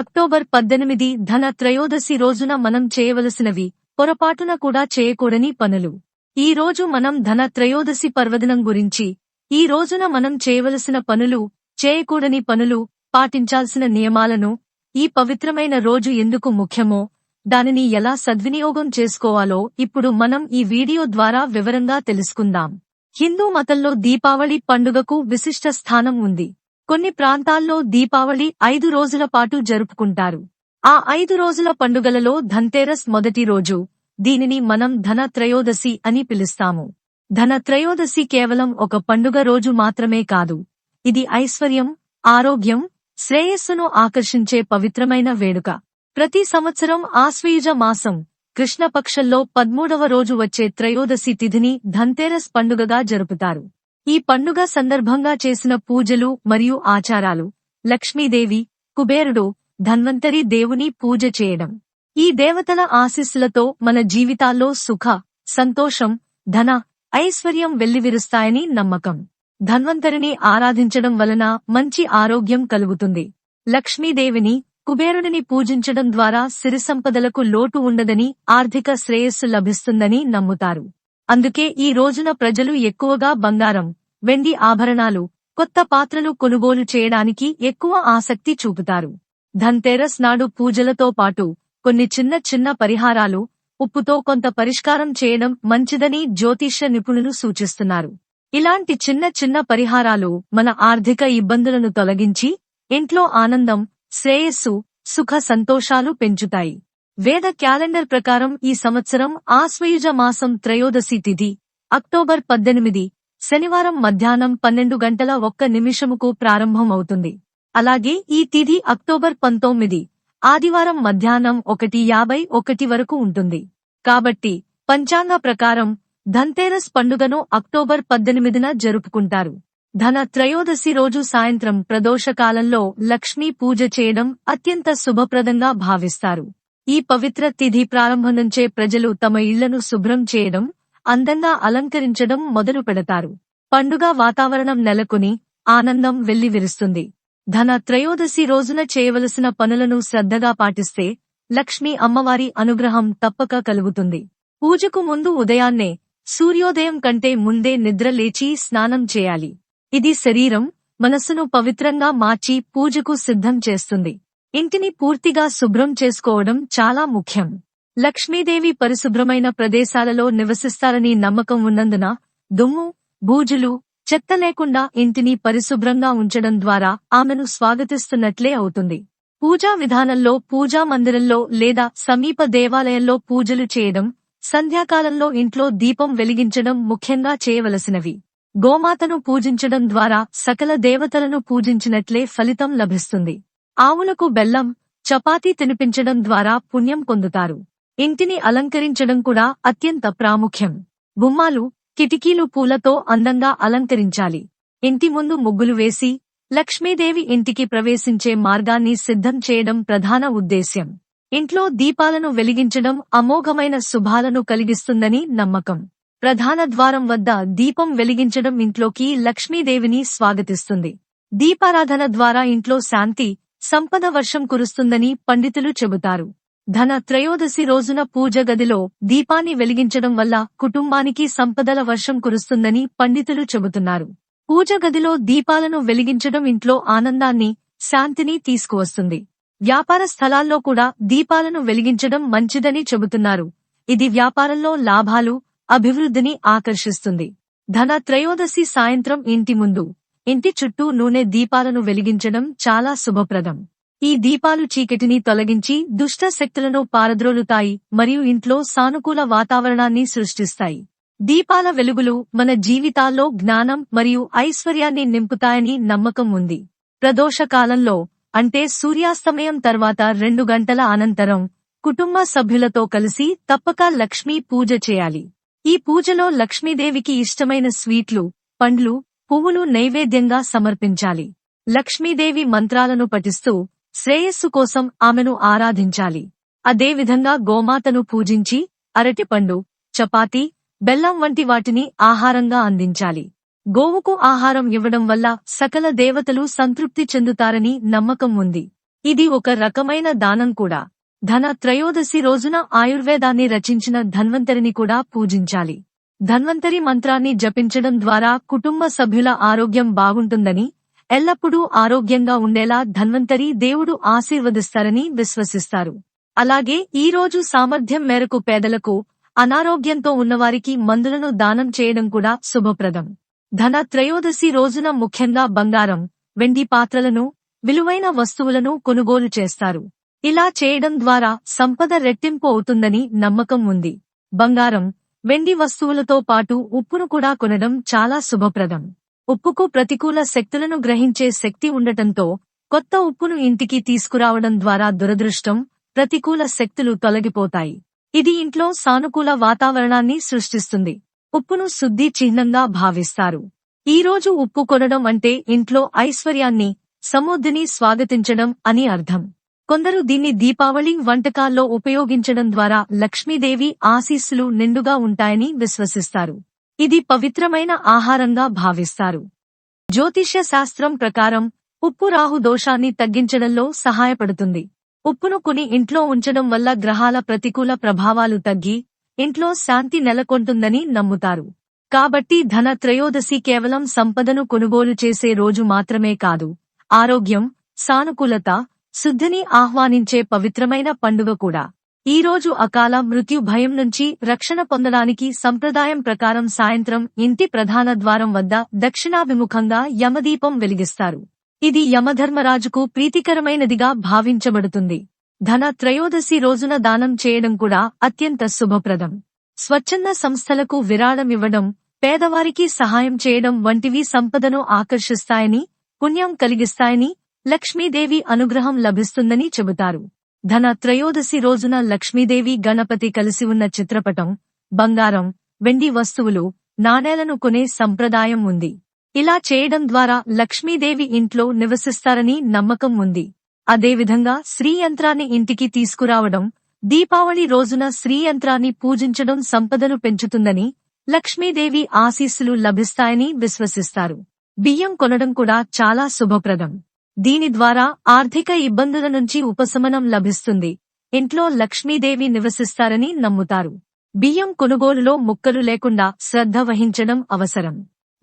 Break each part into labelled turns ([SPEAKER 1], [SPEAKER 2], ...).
[SPEAKER 1] October పద్దెనిమిది ధన త్రయోదశి రోజున మనం చేయవలసినవి పొరపాటున కూడా చేయకూడని పనులు. ఈ రోజు మనం ధన త్రయోదశి పర్వదినం గురించి ఈ రోజున మనం చేయవలసిన పనులు చేయకూడని పనులు పాటించాల్సిన నియమాలను ఈ పవిత్రమైన రోజు ఎందుకు ముఖ్యమో దానిని ఎలా సద్వినియోగం చేసుకోవాలో ఇప్పుడు మనం ఈ వీడియో ద్వారా వివరంగా తెలుసుకుందాం. హిందూ మతంలో దీపావళి పండుగకు విశిష్ట స్థానం ఉంది. కొన్ని ప్రాంతాల్లో దీపావళి ఐదు రోజుల పాటు జరుపుకుంటారు. ఆ ఐదు రోజుల పండుగలలో ధన్తేరస్ మొదటి రోజు. దీనిని మనం ధన త్రయోదశి అని పిలుస్తాము. ధన త్రయోదశి కేవలం ఒక పండుగ రోజు మాత్రమే కాదు. ఇది ఐశ్వర్యం ఆరోగ్యం శ్రేయస్సును ఆకర్షించే పవిత్రమైన వేడుక. ప్రతి సంవత్సరం ఆశ్వయుజ మాసం కృష్ణపక్షంలో పద్మూడవ రోజు వచ్చే త్రయోదశి తిథిని ధన్తేరస్ పండుగగా జరుపుతారు. ఈ పండుగ సందర్భంగా చేసిన పూజలు మరియు ఆచారాలు. లక్ష్మీదేవి కుబేరుడు ధన్వంతరి దేవుని పూజ చేయడం. ఈ దేవతల ఆశీస్సులతో మన జీవితాల్లో సుఖ సంతోషం ధన ఐశ్వర్యం వెల్లివిరుస్తాయని నమ్మకం. ధన్వంతరిని ఆరాధించడం వలన మంచి ఆరోగ్యం కలుగుతుంది. లక్ష్మీదేవిని కుబేరుడిని పూజించడం ద్వారా సిరి సంపదలకు లోటు ఉండదని ఆర్థిక శ్రేయస్సు లభిస్తుందని నమ్ముతారు. అందుకే ఈ రోజున ప్రజలు ఎక్కువగా బంగారం వెండి ఆభరణాలు కొత్త పాత్రలు కొనుగోలు చేయడానికి ఎక్కువ ఆసక్తి చూపుతారు. ధన్తేరస్ నాడు పూజలతో పాటు కొన్ని చిన్న చిన్న పరిహారాలు ఉప్పుతో కొంత పరిష్కారం చేయడం మంచిదని జ్యోతిష్య నిపుణులు సూచిస్తున్నారు. ఇలాంటి చిన్న చిన్న పరిహారాలు మన ఆర్థిక ఇబ్బందులను తొలగించి ఇంట్లో ఆనందం శ్రేయస్సు సుఖ సంతోషాలు పెంచుతాయి. వేద క్యాలెండర్ ప్రకారం ఈ సంవత్సరం ఆశ్వయుజ మాసం త్రయోదశి తిథి అక్టోబర్ పద్దెనిమిది శనివారం మధ్యాహ్నం పన్నెండు గంటల ఒక్క నిమిషముకు ప్రారంభమవుతుంది. అలాగే ఈ తిథి అక్టోబర్ పంతొమ్మిది ఆదివారం మధ్యాహ్నం ఒకటి యాభై ఒకటి వరకు ఉంటుంది. కాబట్టి పంచాంగ ప్రకారం ధన్తేరస్ పండుగను అక్టోబర్ పద్దెనిమిదిన జరుపుకుంటారు. ధన త్రయోదశి రోజు సాయంత్రం ప్రదోషకాలంలో లక్ష్మీ పూజ చేయడం అత్యంత శుభప్రదంగా భావిస్తారు. ఈ పవిత్ర తిథి ప్రారంభం నుంచే ప్రజలు తమ ఇళ్ళను శుభ్రం చేయడం అందంగా అలంకరించడం మొదలు పెడతారు. పండుగ వాతావరణం నెలకొని ఆనందం వెల్లివిరుస్తుంది. ధన త్రయోదశి రోజున చేయవలసిన పనులను శ్రద్ధగా పాటిస్తే లక్ష్మీ అమ్మవారి అనుగ్రహం తప్పక కలుగుతుంది. పూజకు ముందు ఉదయాన్నే సూర్యోదయం కంటే ముందే నిద్ర లేచి స్నానం చేయాలి. ఇది శరీరం మనస్సును పవిత్రంగా మార్చి పూజకు సిద్ధం చేస్తుంది. ఇంటిని పూర్తిగా శుభ్రం చేసుకోవడం చాలా ముఖ్యం. లక్ష్మీదేవి పరిశుభ్రమైన ప్రదేశాలలో నివసిస్తారని నమ్మకం ఉన్నందున దుమ్ము బూజులు చెత్త లేకుండా ఇంటిని పరిశుభ్రంగా ఉంచడం ద్వారా ఆమెను స్వాగతిస్తున్నట్లే అవుతుంది. పూజా విధానంలో పూజా మందిరంలో లేదా సమీప దేవాలయంలో పూజలు చేయడం సంధ్యాకాలంలో ఇంట్లో దీపం వెలిగించడం ముఖ్యంగా చేయవలసినవి. గోమాతను పూజించడం ద్వారా సకల దేవతలను పూజించినట్లే ఫలితం లభిస్తుంది. ఆవులకు బెల్లం చపాతీ తినిపించడం ద్వారా పుణ్యం పొందుతారు. ఇంటిని అలంకరించడం కూడా అత్యంత ప్రాముఖ్యం. గుమ్మాలు కిటికీలు పూలతో అందంగా అలంకరించాలి. ఇంటి ముందు ముగ్గులు వేసి లక్ష్మీదేవి ఇంటికి ప్రవేశించే మార్గాన్ని సిద్ధం చేయడం ప్రధాన ఉద్దేశ్యం. ఇంట్లో దీపాలను వెలిగించడం అమోఘమైన శుభాలను కలిగిస్తుందని నమ్మకం. ప్రధాన ద్వారం వద్ద దీపం వెలిగించడం ఇంట్లోకి లక్ష్మీదేవిని స్వాగతిస్తుంది. దీపారాధన ద్వారా ఇంట్లో శాంతి సంపద వర్షం కురుస్తుందని పండితులు చెబుతారు. ధన త్రయోదశి రోజున పూజ గదిలో దీపాన్ని వెలిగించడం వల్ల కుటుంబానికి సంపదల వర్షం కురుస్తుందని పండితులు చెబుతున్నారు. పూజ గదిలో దీపాలను వెలిగించడం ఇంట్లో ఆనందాన్ని శాంతిని తీసుకువస్తుంది. వ్యాపార స్థలాల్లో కూడా దీపాలను వెలిగించడం మంచిదని చెబుతున్నారు. ఇది వ్యాపారంలో లాభాలు అభివృద్ధిని ఆకర్షిస్తుంది. ధన త్రయోదశి సాయంత్రం ఇంటి ముందు ఇంటి చుట్టూ నూనె దీపాలను వెలిగించడం చాలా శుభప్రదం. ఈ దీపాలు చీకటిని తొలగించి దుష్ట శక్తులను పారద్రోలుతాయి మరియు ఇంట్లో సానుకూల వాతావరణాన్ని సృష్టిస్తాయి. దీపాల వెలుగులు మన జీవితాల్లో జ్ఞానం మరియు ఐశ్వర్యాన్ని నింపుతాయని నమ్మకం ఉంది. ప్రదోష కాలంలో అంటే సూర్యాస్తమయం తర్వాత రెండు గంటల అనంతరం కుటుంబ సభ్యులతో కలిసి తప్పక లక్ష్మీ పూజ చేయాలి. ఈ పూజలో లక్ష్మీదేవికి ఇష్టమైన స్వీట్లు పండ్లు పువ్వులు నైవేద్యంగా సమర్పించాలి. లక్ష్మీదేవి మంత్రాలను పఠిస్తూ శ్రేయస్సు కోసం ఆమెను ఆరాధించాలి. అదేవిధంగా గోమాతను పూజించి అరటిపండు చపాతీ బెల్లం వంటి వాటిని ఆహారంగా అందించాలి. గోవుకు ఆహారం ఇవ్వడం వల్ల సకల దేవతలు సంతృప్తి చెందుతారని నమ్మకం ఉంది. ఇది ఒక రకమైన దానం కూడా. ధన త్రయోదశి రోజున ఆయుర్వేదాన్ని రచించిన ధన్వంతరిని కూడా పూజించాలి. ధన్వంతరి మంత్రాన్ని జపించడం ద్వారా కుటుంబ సభ్యుల ఆరోగ్యం బాగుంటుందని ఎల్లప్పుడూ ఆరోగ్యంగా ఉండేలా ధన్వంతరి దేవుడు ఆశీర్వదిస్తారని విశ్వసిస్తారు. అలాగే ఈ రోజు సామర్థ్యం మేరకు పేదలకు అనారోగ్యంతో ఉన్నవారికి మందులను దానం చేయడం కూడా శుభప్రదం. ధన త్రయోదశి రోజున ముఖ్యంగా బంగారం వెండి పాత్రలను విలువైన వస్తువులను కొనుగోలు చేస్తారు. ఇలా చేయడం ద్వారా సంపద రెట్టింపు అవుతుందని నమ్మకం ఉంది. బంగారం వెండి వస్తువులతో పాటు ఉప్పును కూడా కొనడం చాలా శుభప్రదం. ఉప్పుకు ప్రతికూల శక్తులను గ్రహించే శక్తి ఉండటంతో కొత్త ఉప్పును ఇంటికి తీసుకురావడం ద్వారా దురదృష్టం ప్రతికూల శక్తులు తొలగిపోతాయి. ఇది ఇంట్లో సానుకూల వాతావరణాన్ని సృష్టిస్తుంది. ఉప్పును శుద్ధి చిహ్నంగా భావిస్తారు. ఈ రోజు ఉప్పు కొనడం అంటే ఇంట్లో ఐశ్వర్యాన్ని సమృద్ధిని స్వాగతించడం అని అర్థం. కొందరు దీన్ని దీపావళి వంటకాల్లో ఉపయోగించడం ద్వారా లక్ష్మీదేవి ఆశీస్సులు నిండుగా ఉంటాయని విశ్వసిస్తారు. ఇది పవిత్రమైన ఆహారంగా భావిస్తారు. జ్యోతిష్య శాస్త్రం ప్రకారం ఉప్పు రాహు దోషాన్ని తగ్గించడంలో సహాయపడుతుంది. ఉప్పును కొని ఇంట్లో ఉంచడం వల్ల గ్రహాల ప్రతికూల ప్రభావాలు తగ్గి ఇంట్లో శాంతి నెలకొంటుందని నమ్ముతారు. కాబట్టి ధన త్రయోదశి కేవలం సంపదను కొనుగోలు చేసే రోజు మాత్రమే కాదు ఆరోగ్యం సానుకూలత శుద్ధిని ఆహ్వానించే పవిత్రమైన పండుగ కూడా. ఈ రోజు అకాల మృత్యు భయం నుంచి రక్షణ పొందడానికి సంప్రదాయం ప్రకారం సాయంత్రం ఇంటి ప్రధాన ద్వారం వద్ద దక్షిణాభిముఖంగా యమదీపం వెలిగిస్తారు. ఇది యమధర్మరాజుకు ప్రీతికరమైనదిగా భావించబడుతుంది. ధన త్రయోదశి రోజున దానం చేయడం కూడా అత్యంత శుభప్రదం. స్వచ్ఛంద సంస్థలకు విరాళమివ్వడం పేదవారికి సహాయం చేయడం వంటివి సంపదను ఆకర్షిస్తాయని పుణ్యం కలిగిస్తాయని లక్ష్మీదేవి అనుగ్రహం లభిస్తుందని చెబుతారు. ధన త్రయోదశి రోజున లక్ష్మీదేవి గణపతి కలిసి ఉన్న చిత్రపటం బంగారం వెండి వస్తువులు నాణేలను కొనే సంప్రదాయం ఉంది. ఇలా చేయడం ద్వారా లక్ష్మీదేవి ఇంట్లో నివసిస్తారని నమ్మకం ఉంది. అదేవిధంగా శ్రీయంత్రాన్ని ఇంటికి తీసుకురావడం దీపావళి రోజున శ్రీయంత్రాన్ని పూజించడం సంపదను పెంచుతుందని లక్ష్మీదేవి ఆశీస్సులు లభిస్తాయని విశ్వసిస్తారు. బియ్యం కొనడం కూడా చాలా శుభప్రదం. దీని ద్వారా ఆర్థిక ఇబ్బందుల నుంచి ఉపశమనం లభిస్తుంది. ఇంట్లో లక్ష్మీదేవి నివసిస్తారని నమ్ముతారు. బియ్యం కొనుగోలులో ముక్కలు లేకుండా శ్రద్ధ వహించడం అవసరం.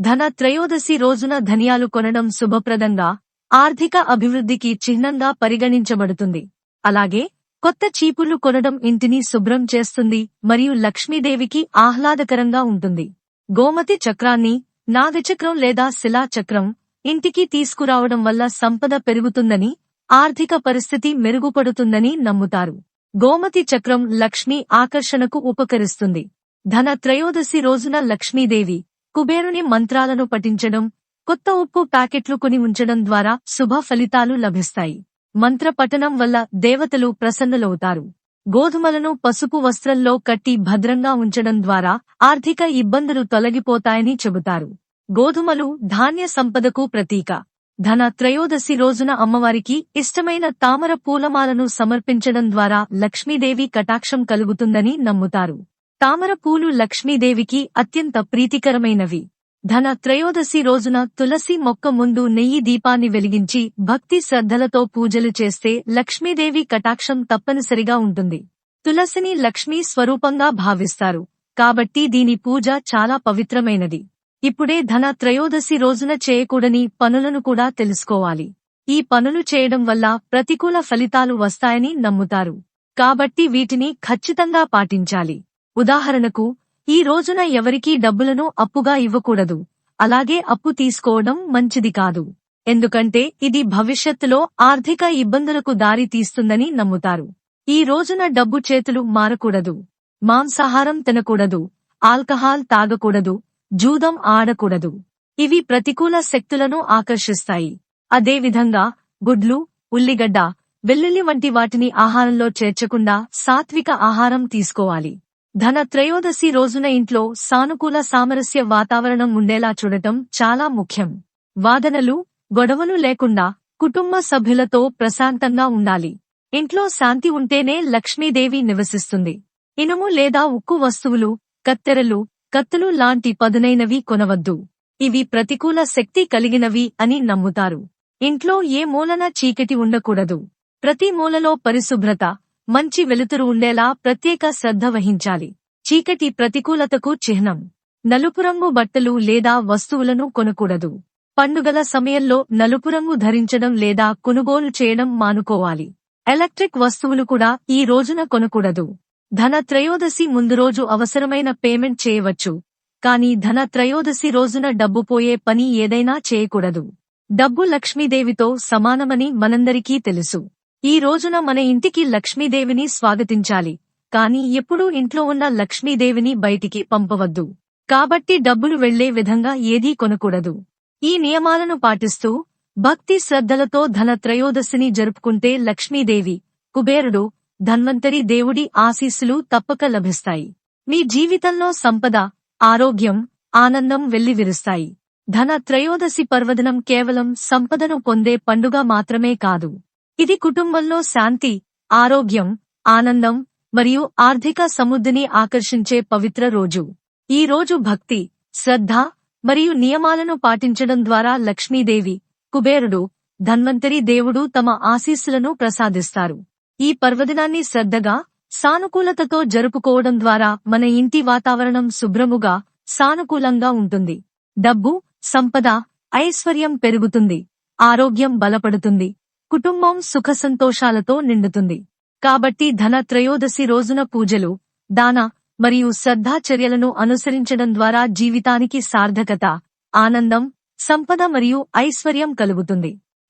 [SPEAKER 1] ధన త్రయోదశి రోజున ధనియాలు కొనడం శుభప్రదంగా ఆర్థిక అభివృద్ధికి చిహ్నంగా పరిగణించబడుతుంది. అలాగే కొత్త చీపులు కొనడం ఇంటిని శుభ్రం చేస్తుంది మరియు లక్ష్మీదేవికి ఆహ్లాదకరంగా ఉంటుంది. గోమతి చక్రాన్ని నాగచక్రం లేదా శిలాచక్రం ఇంటికి తీసుకురావడం వల్ల సంపద పెరుగుతుందని ఆర్థిక పరిస్థితి మెరుగుపడుతుందని నమ్ముతారు. గోమతి చక్రం లక్ష్మీ ఆకర్షణకు ఉపకరిస్తుంది. ధన త్రయోదశి రోజున లక్ష్మీదేవి కుబేరుని మంత్రాలను పఠించడం కొత్త ఉప్పు ప్యాకెట్లు కొని ఉంచడం ద్వారా శుభ ఫలితాలు లభిస్తాయి. మంత్ర పఠనం వల్ల దేవతలు ప్రసన్నులవుతారు. గోధుమలను పసుపు వస్త్రంలో కట్టి భద్రంగా ఉంచడం ద్వారా ఆర్థిక ఇబ్బందులు తొలగిపోతాయని చెబుతారు. గోధుమలు ధాన్య సంపదకు ప్రతీక. ధన త్రయోదశి రోజున అమ్మవారికి ఇష్టమైన తామర పూలమాలను సమర్పించడం ద్వారా లక్ష్మీదేవి కటాక్షం కలుగుతుందని నమ్ముతారు. తామర పూలు లక్ష్మీదేవికి అత్యంత ప్రీతికరమైనవి. ధన త్రయోదశి రోజున తులసి మొక్క ముందు నెయ్యి దీపాన్ని వెలిగించి భక్తి శ్రద్ధలతో పూజలు చేస్తే లక్ష్మీదేవి కటాక్షం తప్పనిసరిగా ఉంటుంది. తులసిని లక్ష్మీ స్వరూపంగా భావిస్తారు. కాబట్టి దీని పూజ చాలా పవిత్రమైనది. ఇప్పుడే ధన త్రయోదశి రోజున చేయకూడని పనులను కూడా తెలుసుకోవాలి. ఈ పనులు చేయడం వల్ల ప్రతికూల ఫలితాలు వస్తాయని నమ్ముతారు. కాబట్టి వీటిని ఖచ్చితంగా పాటించాలి. ఉదాహరణకు ఈ రోజున ఎవరికీ డబ్బులను అప్పుగా ఇవ్వకూడదు. అలాగే అప్పు తీసుకోవడం మంచిది కాదు. ఎందుకంటే ఇది భవిష్యత్తులో ఆర్థిక ఇబ్బందులకు దారి తీస్తుందని నమ్ముతారు. ఈ రోజున డబ్బు చేతులు మారకూడదు. మాంసాహారం తినకూడదు. ఆల్కహాల్ తాగకూడదు. జూదం ఆడకూడదు. ఇవి ప్రతికూల శక్తులను ఆకర్షిస్తాయి. అదేవిధంగా గుడ్లు ఉల్లిగడ్డ వెల్లుల్లి వంటి వాటిని ఆహారంలో చేర్చకుండా సాత్విక ఆహారం తీసుకోవాలి. ధన త్రయోదశి రోజున ఇంట్లో సానుకూల సామరస్య వాతావరణం ఉండేలా చూడటం చాలా ముఖ్యం. వాదనలు గొడవలు లేకుండా కుటుంబ సభ్యులతో ప్రశాంతంగా ఉండాలి. ఇంట్లో శాంతి ఉంటేనే లక్ష్మీదేవి నివసిస్తుంది. ఇనుము లేదా ఉక్కు వస్తువులు కత్తెరలు కత్తులు లాంటి పదునైనవి కొనవద్దు. ఇవి ప్రతికూల శక్తి కలిగినవి అని నమ్ముతారు. ఇంట్లో ఏ మూలన చీకటి ఉండకూడదు. ప్రతి మూలలో పరిశుభ్రత మంచి వెలుతురు ఉండేలా ప్రత్యేక శ్రద్ధ వహించాలి. చీకటి ప్రతికూలతకు చిహ్నం. నలుపు రంగు బట్టలు లేదా వస్తువులను కొనకూడదు. పండుగల సమయంలో నలుపు రంగు ధరించడం లేదా కొనుగోలు చేయడం మానుకోవాలి. ఎలక్ట్రిక్ వస్తువులు కూడా ఈ రోజున కొనకూడదు. ధన త్రయోదశి ముందు రోజు అవసరమైన పేమెంట్ చేయవచ్చు. కానీ ధన త్రయోదశి రోజున డబ్బు పోయే పని ఏదైనా చేయకూడదు. డబ్బు లక్ష్మీదేవితో సమానమని మనందరికీ తెలుసు. ఈ రోజున మన ఇంటికి లక్ష్మీదేవిని స్వాగతించాలి. కాని ఎప్పుడూ ఇంట్లో ఉన్న లక్ష్మీదేవిని బయటికి పంపవద్దు. కాబట్టి డబ్బులు వెళ్ళే విధంగా ఏదీ కొనకూడదు. ఈ నియమాలను పాటిస్తూ భక్తి శ్రద్ధలతో ధన త్రయోదశిని జరుపుకుంటే లక్ష్మీదేవి కుబేరుడు ధన్వంతరి దేవుడి ఆశీస్సులు తప్పక లభిస్తాయి. మీ జీవితంలో సంపద ఆరోగ్యం ఆనందం వెల్లివిరుస్తాయి. ధన త్రయోదశి పర్వదినం కేవలం సంపదను పొందే పండుగ మాత్రమే కాదు. ఇది కుటుంబంలో శాంతి ఆరోగ్యం ఆనందం మరియు ఆర్థిక సమృద్ధిని ఆకర్షించే పవిత్ర రోజు. ఈ రోజు భక్తి శ్రద్ధ మరియు నియమాలను పాటించడం ద్వారా లక్ష్మీదేవి కుబేరుడు ధన్వంతరి దేవుడు తమ ఆశీస్సులను ప్రసాదిస్తారు. ఈ పర్వదినాన్ని శ్రద్ధగా సానుకూలతతో జరుపుకోవడం ద్వారా మన ఇంటి వాతావరణం శుభ్రముగా సానుకూలంగా ఉంటుంది. డబ్బు సంపద ఐశ్వర్యం పెరుగుతుంది. ఆరోగ్యం బలపడుతుంది. కుటుంబం సుఖ సంతోషాలతో నిండుతుంది. కాబట్టి ధన త్రయోదశి రోజున పూజలు దాన మరియు శ్రద్ధాచర్యలను అనుసరించడం ద్వారా జీవితానికి సార్థకత ఆనందం సంపద మరియు ఐశ్వర్యం కలుగుతుంది.